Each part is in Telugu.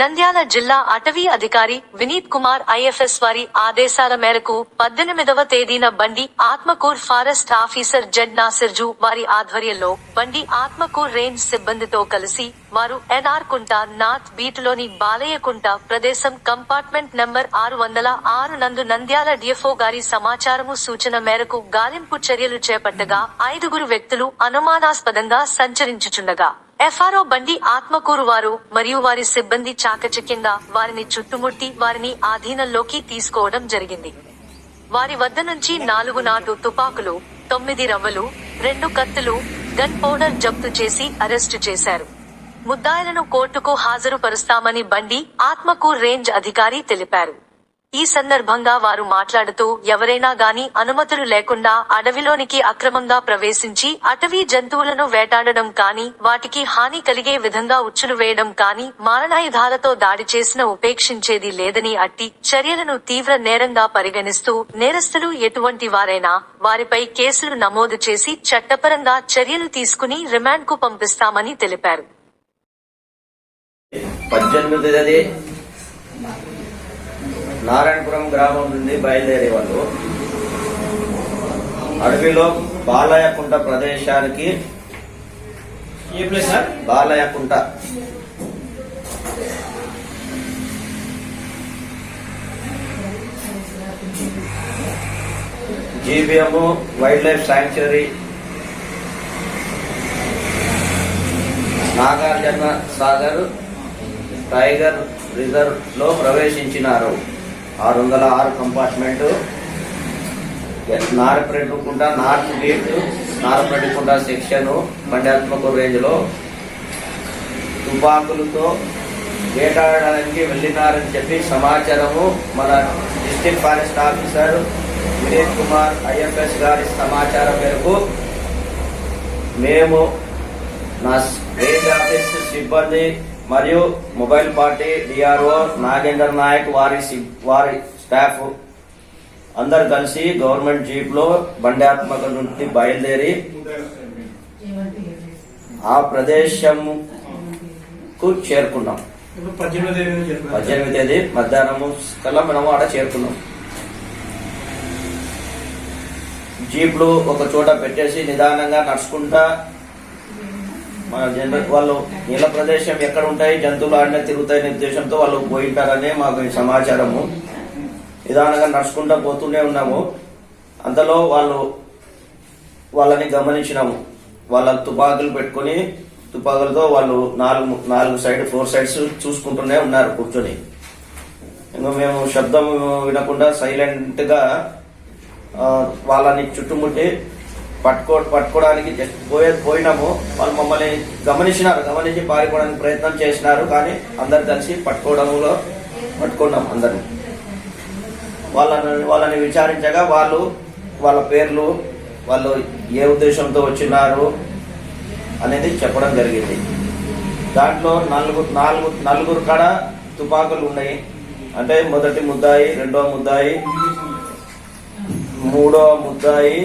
నంద్యాల జిల్లా అటవీ అధికారి వినీత్ కుమార్ ఐఎఫ్ఎస్ వారి ఆదేశాల మేరకు పద్దెనిమిదవ తేదీన Bandi Atmakur forest officer Z నాసిర్జు వారి ఆధ్వర్యంలో బండి ఆత్మకూర్ రేంజ్ సిబ్బందితో కలిసి వారు ఎన్ఆర్ కుంట నార్త్ బీటులోని బాలయ్యకుంట ప్రదేశం కంపార్ట్మెంట్ నంబర్ ఆరు వందల ఆరు నందు నంద్యాల డిఎఫ్ఓ గారి సమాచారము సూచన మేరకు గాలింపు చర్యలు చేపట్టగా ఐదుగురు వ్యక్తులు అనుమానాస్పదంగా సంచరించుచుండగా. ఎఫ్ఆర్ఓ బండి ఆత్మకూరు వారు మరియు వారి సిబ్బంది చాకచక్యంగా వారిని చుట్టుముట్టి వారిని ఆధీనంలోకి తీసుకోవడం జరిగింది. వారి వద్ద నుంచి నాలుగు నాటు తుపాకులు తొమ్మిది రవ్వలు రెండు కత్తులు గన్ పౌడర్ జప్తు చేసి అరెస్టు చేశారు. ముద్దాయిలను కోర్టుకు హాజరుపరుస్తామని బండి ఆత్మకూర్ రేంజ్ అధికారి తెలిపారు. ఈ సందర్భంగా వారు మాట్లాడుతూ ఎవరైనా గాని అనుమతులు లేకుండా అడవిలోనికి అక్రమంగా ప్రవేశించి అటవీ జంతువులను వేటాడడం కాని వాటికి హాని కలిగే విధంగా ఉచ్చులు వేయడం కాని మారణాయుధాలతో దాడి చేసిన ఉపేక్షించేది లేదని అట్టి చర్యలను తీవ్ర నేరంగా పరిగణిస్తూ నేరస్తులు ఎటువంటి వారైనా వారిపై కేసులు నమోదు చేసి చట్టపరంగా చర్యలు తీసుకుని రిమాండ్కు పంపిస్తామని తెలిపారు. నారాయణపురం గ్రామం నుండి బయలుదేరే వాళ్ళు. అడవిలో బాలయకుంట ప్రదేశానికి Balayakunta GBM wild life sanctuary. Nagarjuna Sagar tiger రిజర్వ్లో ప్రవేశించినారు. ఆరు వందల ఆరు compartment Narapettukunta north gate Narapettukunta section మండలాత్మక రేంజ్లో తుపాకులతో వేటాడడానికి వెళ్ళినారని చెప్పి సమాచారము మన district forest officer Vineeth Kumar IFS గారి సమాచారం మేరకు మేము నా రేంజ్ ఆఫీస్ సిబ్బంది మరియు mobile party DRO Nagender Naik వారి వారి స్టాఫ్ అందరు కలిసి గవర్నమెంట్ జీప్లో బండాత్మక నుండి బయలుదేరి ఆ ప్రదేశంకు చేరుకున్నాం. పద్దెనిమిది తేదీ పద్దెనిమిది తేదీ మధ్యాహ్నము కల్లా మనము ఆడ చేరుకున్నాం. జీప్లు ఒక చోట పెట్టేసి నిదానంగా నడుచుకుంటా మన జనరల్ వాళ్ళు నీళ్ళ ప్రదేశం ఎక్కడ ఉంటాయి? జంతువులు ఆడిన తిరుగుతాయనే ఉద్దేశంతో వాళ్ళు పోయింటారనే మాకు ఈ సమాచారము. నిదానంగా నడుచుకుంటూ పోతూనే ఉన్నాము. అంతలో వాళ్ళు వాళ్ళని గమనించినాము. వాళ్ళ తుపాకులు పెట్టుకొని తుపాకులతో వాళ్ళు నాలుగు నాలుగు సైడ్ ఫోర్ సైడ్స్ చూసుకుంటూనే ఉన్నారు కూర్చొని. ఇంకా మేము శబ్దం వినకుండా సైలెంట్గా వాళ్ళని చుట్టుముట్టి పట్టుకో పట్టుకోవడానికి జస్ట్ పోయే పోయినాము. వాళ్ళు మమ్మల్ని గమనించినారు. గమనించి పారిపోవడానికి ప్రయత్నం చేసినారు. కానీ అందరు కలిసి పట్టుకోవడంలో పట్టుకున్నాం అందరిని. వాళ్ళని వాళ్ళని విచారించగా వాళ్ళు వాళ్ళ పేర్లు వాళ్ళు ఏ ఉద్దేశంతో వచ్చినారు అనేది చెప్పడం జరిగింది. దాంట్లో నలుగురు నాలుగు నలుగురు కాడ తుపాకులు ఉన్నాయి. అంటే మొదటి ముద్దాయి రెండో ముద్దాయి మూడో ముద్దాయి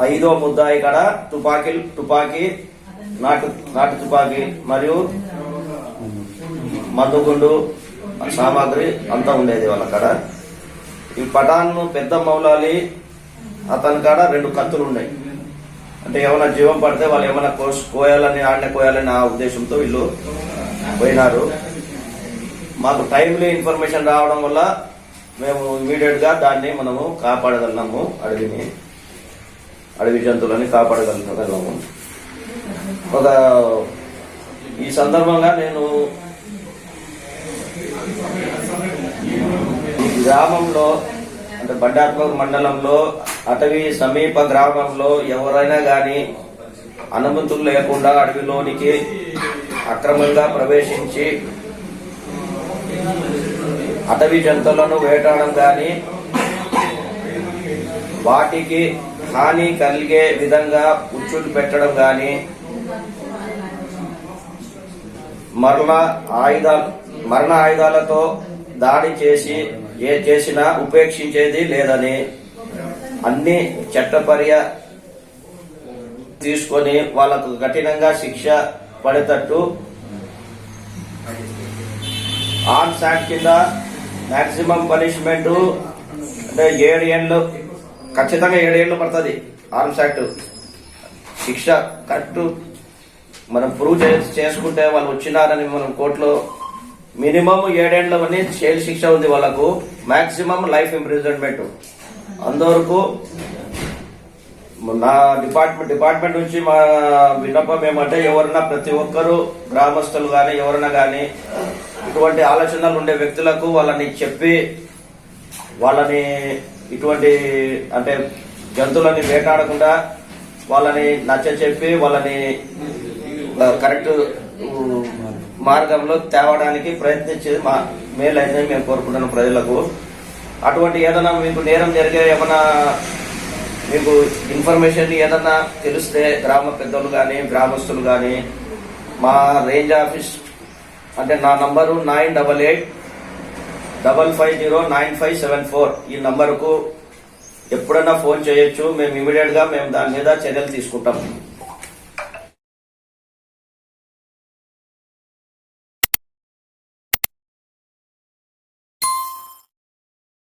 ఐదో ముద్దాయి కాడ తుపాకీ తుపాకీ నాటు నాటు తుపాకీ మరియు మందుగుండు సామాగ్రి అంతా ఉండేది వాళ్ళ కాడ. ఈ పటాన్ పెద్ద మౌలాలి అతని కాడ రెండు కత్తులు ఉన్నాయి. అంటే ఏమైనా జీవం పడితే వాళ్ళు ఏమైనా కోసు కోయాలని ఆడిన కోయాలని ఆ ఉద్దేశంతో వీళ్ళు పోయినారు. మాకు టైంలీ ఇన్ఫర్మేషన్ రావడం వల్ల మేము ఇమీడియట్గా దాన్ని మనము కాపాడగలము అడవిని. అడవి జంతువులని కాపాడగలుగుతాము ఒక ఈ సందర్భంగా నేను ఈ గ్రామంలో అంటే బండాత్మక మండలంలో అటవీ సమీప గ్రామంలో ఎవరైనా గాని అనుమతులు లేకుండా అడవిలోనికి అక్రమంగా ప్రవేశించి అటవీ జంతువులను వేటాడడం కానీ వాటికి హాని కలిగే విధంగా ఉచ్చులు పెట్టడం గాని మరణ ఆయుధాలు మరణ ఆయుధాలతో దాడి చేసి ఏ చేసినా ఉపేక్షించేది లేదని అన్ని చట్టపర్య తీసుకొని వాళ్ళకు కఠినంగా శిక్ష పడేటట్టు ఆర్మ్స్ యాక్ట్ కింద మాక్సిమం పనిష్మెంట్ అంటే ఏడు ఏళ్ళు ఖచ్చితంగా ఏడు పడుతుంది ఆర్మ్స్ యాక్ట్. శిక్ష కరెక్ట్. మనం ప్రూవ్ చే- చేసుకుంటే వాళ్ళు వచ్చినారని మనం కోర్టులో మినిమం ఏడేళ్ళ అని జైలు శిక్ష ఉంది వాళ్ళకు. Maximum life imprisonment. అంతవరకు నా డిపార్ట్మెంట్ డిపార్ట్మెంట్ నుంచి మా విన్నపం ఏమంటే ఎవరన్నా ప్రతి ఒక్కరూ గ్రామస్తులు కానీ ఎవరైనా కానీ ఇటువంటి ఆలోచనలు ఉండే వ్యక్తులకు వాళ్ళని చెప్పి వాళ్ళని ఇటువంటి అంటే జంతువులని వేటాడకుండా వాళ్ళని నచ్చ చెప్పి వాళ్ళని కరెక్ట్ మార్గంలో తేవడానికి ప్రయత్నించేది మా మేలైతే మేము కోరుకుంటున్నాం ప్రజలకు. అటువంటి ఏదైనా మీకు నేరం జరిగే ఏమైనా మీకు ఇన్ఫర్మేషన్ ఏదన్నా తెలిస్తే గ్రామ పెద్దలు కానీ గ్రామస్తులు కానీ మా రేంజ్ ఆఫీస్ అంటే నా number nine double eight double five zero nine five seven four. ఈ నంబరుకు ఎప్పుడైనా ఫోన్ చేయొచ్చు. మేము ఇమీడియట్గా మేము దాని మీద చర్యలు తీసుకుంటాం.